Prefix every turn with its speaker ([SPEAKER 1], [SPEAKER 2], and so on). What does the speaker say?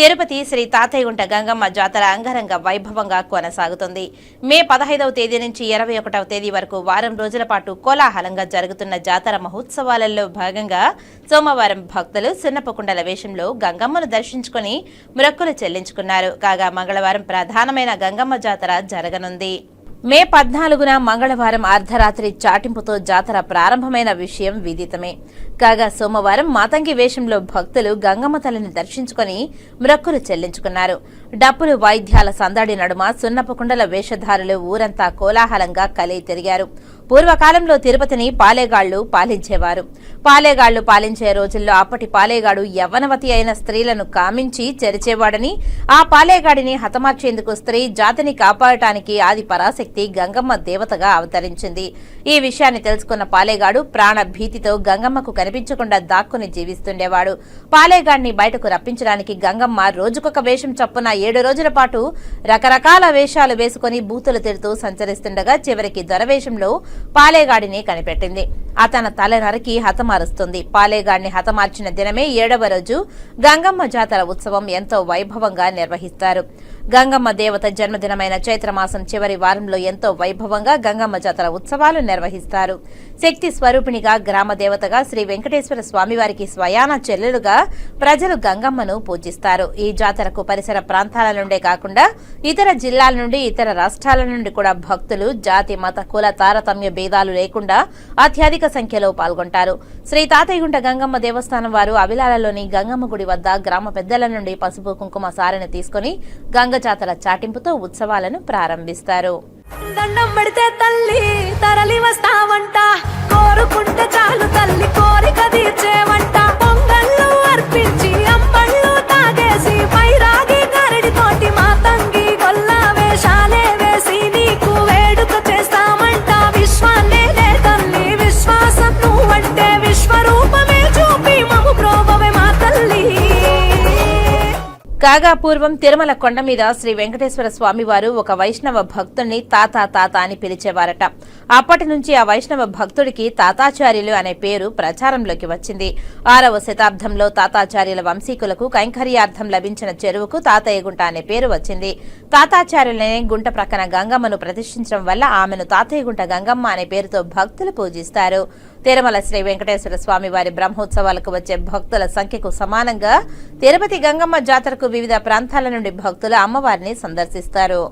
[SPEAKER 1] తిరుపతి శ్రీ తాతయ్యగుంట గంగమ్మ జాతర అంగరంగ వైభవంగా కొనసాగుతుంది. మే పదహైదవ తేదీ నుంచి ఇరవై ఒకటవ తేదీ వరకు వారం రోజుల పాటు కోలాహలంగా జరుగుతున్న జాతర మహోత్సవాలలో భాగంగా సోమవారం భక్తులు సున్నపకుండల వేషంలో గంగమ్మను దర్శించుకుని మొక్కులు చెల్లించుకున్నారు. కాగా మంగళవారం ప్రధానమైన గంగమ్మ జాతర జరగనుంది. మే పద్నాలుగున మంగళవారం అర్ధరాత్రి చాటింపుతో జాతర ప్రారంభమైన విషయం విదితమే. కాగా సోమవారం మాతంగి వేషంలో భక్తులు గంగమ్మ తల్లిని దర్శించుకుని మ్రక్కులు చెల్లించుకున్నారు. డప్పులు వాయిద్యాల సందడి నడుమ సున్నపకుండల వేషధారులు ఊరంతా కోలాహలంగా కలిగి తిరిగారు. పూర్వకాలంలో తిరుపతిని పాలేగాళ్ళు పాలించేవారు. పాలేగాళ్ళు పాలించే రోజుల్లో అప్పటి పాలేగాడు యవ్వనవతి అయిన స్త్రీలను కామించి చెరిచేవాడని ఆ పాలేగాడిని హతమార్చేందుకు స్త్రీ జాతిని కాపాడటానికి ఆది పరాశక్తి గంగమ్మ దేవతగా అవతరించింది. ఈ విషయాన్ని తెలుసుకున్న పాలేగాడు ప్రాణ భీతితో గంగమ్మకు కనిపించకుండా దాక్కుని జీవిస్తుండేవాడు. పాలేగాడిని బయటకు రప్పించడానికి గంగమ్మ రోజుకొక వేషం చొప్పున ఏడు రోజుల పాటు రకరకాల వేషాలు వేసుకుని బూతులు తిడుతూ సంచరిస్తుండగా చివరికి దొరవేషంలో పాలేగాడిని కనిపెట్టింది. అతన తల నరికి హతమారుస్తుంది. పాలేగాడిని హతమార్చిన దినమే ఏడవ రోజు గంగమ్మ జాతర ఉత్సవం ఎంతో వైభవంగా నిర్వహిస్తారు. గంగమ్మ దేవత జన్మదినమైన చైత్రమాసం చివరి వారంలో ఎంతో వైభవంగా గంగమ్మ జాతర ఉత్సవాలు నిర్వహిస్తారు. శక్తి స్వరూపిణిగా గ్రామ దేవతగా శ్రీ వెంకటేశ్వర స్వామివారికి స్వయాన చెల్లెలుగా ప్రజలు గంగమ్మను పూజిస్తారు. ఈ జాతరకు పరిసర ప్రాంతాల నుండే కాకుండా ఇతర జిల్లాల నుండి ఇతర రాష్ట్రాల నుండి కూడా భక్తులు జాతి మత కుల తారతమ్య భేదాలు లేకుండా అత్యధిక సంఖ్యలో పాల్గొంటారు. శ్రీ తాతయ్యగుంట గంగమ్మ దేవస్థానం వారు అవిలాలలోని గంగమ్మ గుడి వద్ద గ్రామ పెద్దల నుండి పసుపు కుంకుమ సారని తీసుకుని గంగ జాతర చాటింపుతో ఉత్సవాలను ప్రారంభిస్తారు.
[SPEAKER 2] దండం పెడితే తల్లి తరలి వస్తావంట. కోరుకుంటే చాలు తల్లి
[SPEAKER 1] కాగా పూర్వం తిరుమల కొండ మీద శ్రీ వెంకటేశ్వర స్వామి వారు ఒక వైష్ణవ భక్తుడిని తాత తాత అని పిలిచేవారట. అప్పటి నుంచి ఆ వైష్ణవ భక్తుడికి తాతాచార్యులు అనే పేరు ప్రచారంలోకి వచ్చింది. ఆరవ శతాబ్దంలో తాతాచార్యుల వంశీకులకు కైంకర్యార్థం లభించిన చెరువుకు తాతయ్యగుంట అనే పేరు వచ్చింది. తాతాచార్యులనే గుంట ప్రక్కన గంగమ్మను ప్రతిష్ఠించడం వల్ల ఆమెను తాతయ్యగుంట గంగమ్మ అనే పేరుతో భక్తులు పూజిస్తారు. తిరుమల శ్రీ వెంకటేశ్వర స్వామి వారి బ్రహ్మోత్సవాలకు వచ్చే భక్తుల సంఖ్యకు సమానంగా తిరుపతి గంగమ్మ జాతరకు వివిధ ప్రాంతాల నుండి భక్తులు అమ్మవారిని సందర్శిస్తారు.